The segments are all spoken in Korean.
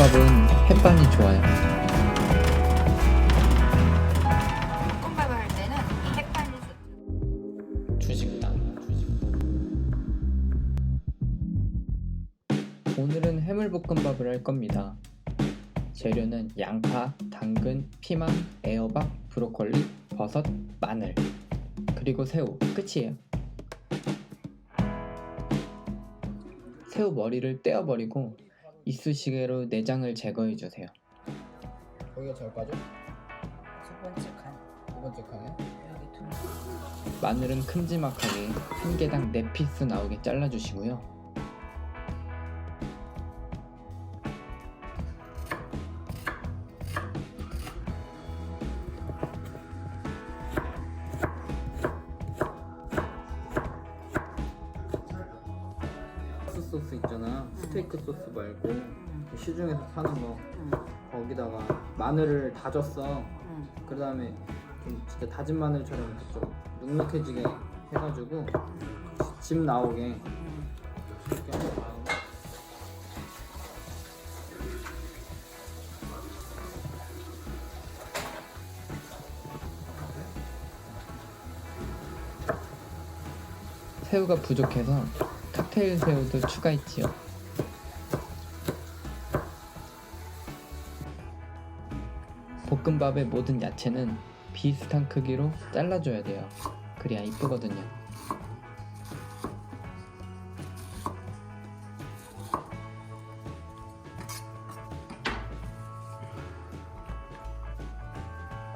볶음밥은 햇반이 좋아요. 볶음밥을 할 때는 이 햇반이. 주식당. 오늘은 해물볶음밥을 할 겁니다. 재료는 양파, 당근, 피망, 애호박, 브로콜리, 버섯, 마늘, 그리고 새우. 끝이에요. 새우 머리를 떼어버리고 이쑤시개로 내장을 제거해 주세요. 거기가 잘 빠져? 두 번째 간 두 번째 칸에? 여기 두 마늘은 큼지막하게 한 개당 4피스 나오게 잘라주시고요. 소스 소스 있잖아. 스테이크 소스 말고 시중에서 사는 거 응, 거기다가 마늘을 다졌어. 응. 그 다음에 좀 진짜 다진 마늘처럼 이렇게 좀 눅눅해지게 해가지고 집 나오게 이렇게 한 새우가 부족해서 칵테일 새우도 추가했지요. 볶음밥의 모든 야채는 비슷한 크기로 잘라줘야 돼요. 그래야 이쁘거든요.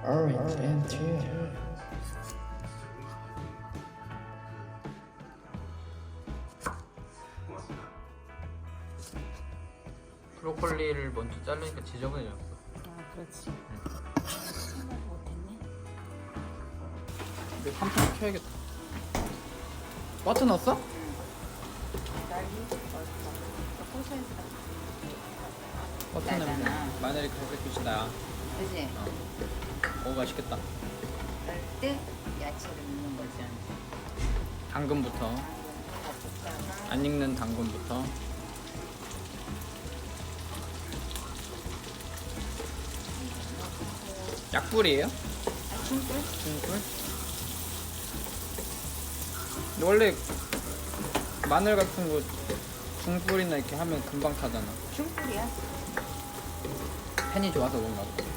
Orange. 브로콜리를 먼저 자르니까 지저분해졌어. 아, 그렇지. 생각 못했네. 켜야겠다. 버튼 넣었어? 버튼. 넣으면 마늘이 갈색 빛이다. 그지? 오 맛있겠다. 그럴 때 야채를 넣는 거지. 당근부터 안 익는 당근부터. 약불이에요? 아, 중불? 중불? 근데 원래 마늘 같은 거 중불이나 이렇게 하면 금방 타잖아. 중불이야. 팬이 좋아서 그런가 보다.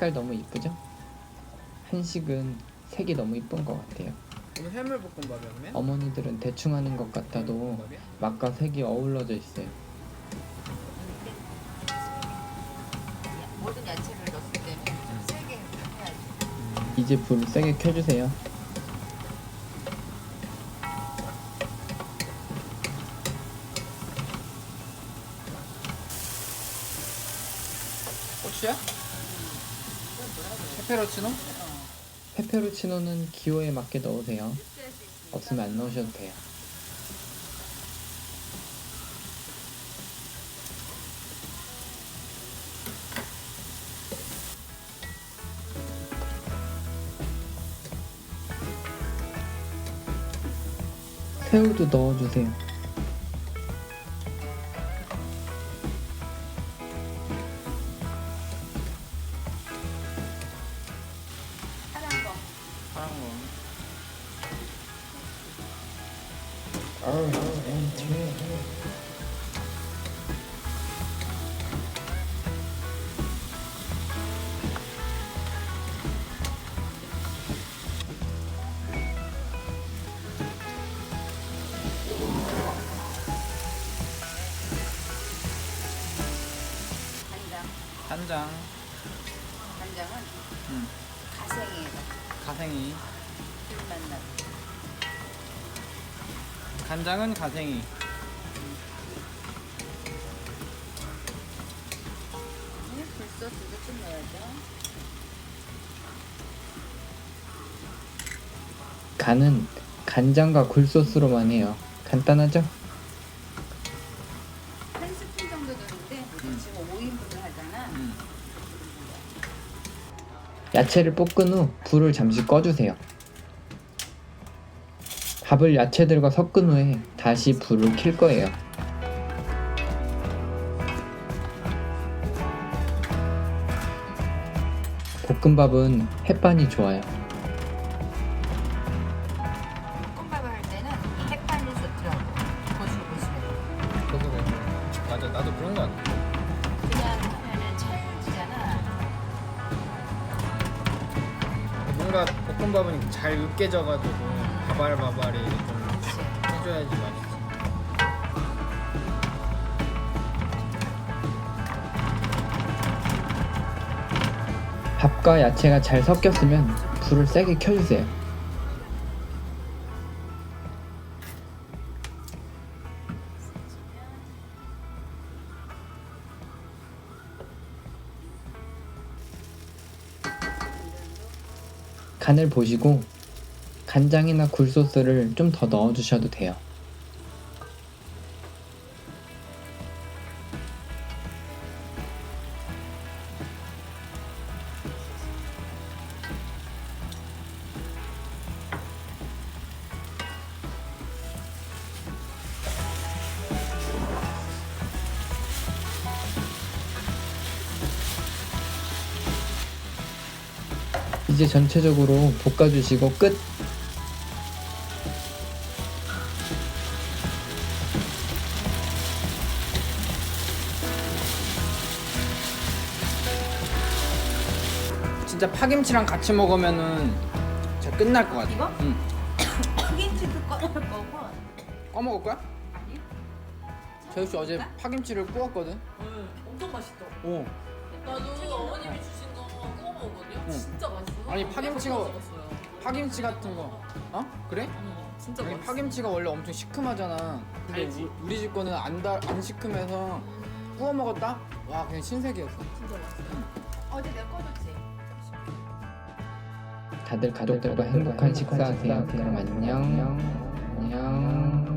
색깔 너무 이쁘죠? 한식은 색이 너무 이쁜 것 같아요. 오늘 해물볶음밥이야 그러면? 어머니들은 대충 하는 것 같아도? 맛과 색이 어우러져 있어요. 야, 모든 야채를 넣었을 때는 좀 세게 해야지. 이제 불 세게 켜주세요. 페페로치노? 페페로치노는 기호에 맞게 넣으세요. 없으면 안 넣으셔도 돼요. 새우도 넣어주세요. 간장. 간장. 간장은 음. 가생이 가생이. 불맛 나고. 간장은 가생이 음, 벌써 두개쯤 넣어야죠 간은 간장과 굴소스로만 해요. 간단하죠? 한 스푼 정도 넣는데 음. 지금 5인분을 하잖아 음. 야채를 볶은 후 불을 잠시 꺼주세요. 밥을 야채들과 섞은 후에 다시 불을 킬 거예요. 볶음밥은 햇반이 좋아요. 볶음밥을 할 때는 햇반이 좋더라고. 보시고 보시면 돼. 그거 왜? 맞아 나도 그런 거 같아. 그냥 하면은 차려지잖아. 뭔가 볶음밥은 잘 으깨져가지고 바발바발이 좀 그치. 해줘야지 맛있어. 밥과 야채가 잘 섞였으면 불을 세게 켜주세요. 간을 보시고 간장이나 굴소스를 좀 더 넣어주셔도 돼요. 이제 전체적으로 볶아주시고 끝! 진짜 파김치랑 같이 먹으면은 진짜 끝날 것 같아. 이거? 응. 파김치도 꺼낼 거고. 꺼먹을 거야? 아니? 재우 씨 어제 파김치를 구웠거든. 응, 엄청 맛있다. 오. 나도 어머님이 주신 거 구워 먹었거든요. 응. 진짜 맛있어서. 아니, 파김치가-. 파김치 같은 거. 어? 그래? 응, 진짜 아니, 맛있어. 파김치가 원래 엄청 시큼하잖아. 근데 알지? 우, 우리 집 거는 안, 달, 안 시큼해서 구워 먹었다? 와 그냥 신세계였어. 진짜 맛있어. 어제 내가 꺼줬지. 다들 가족들과 행복한 식사 하세요. 그럼 안녕. 안녕.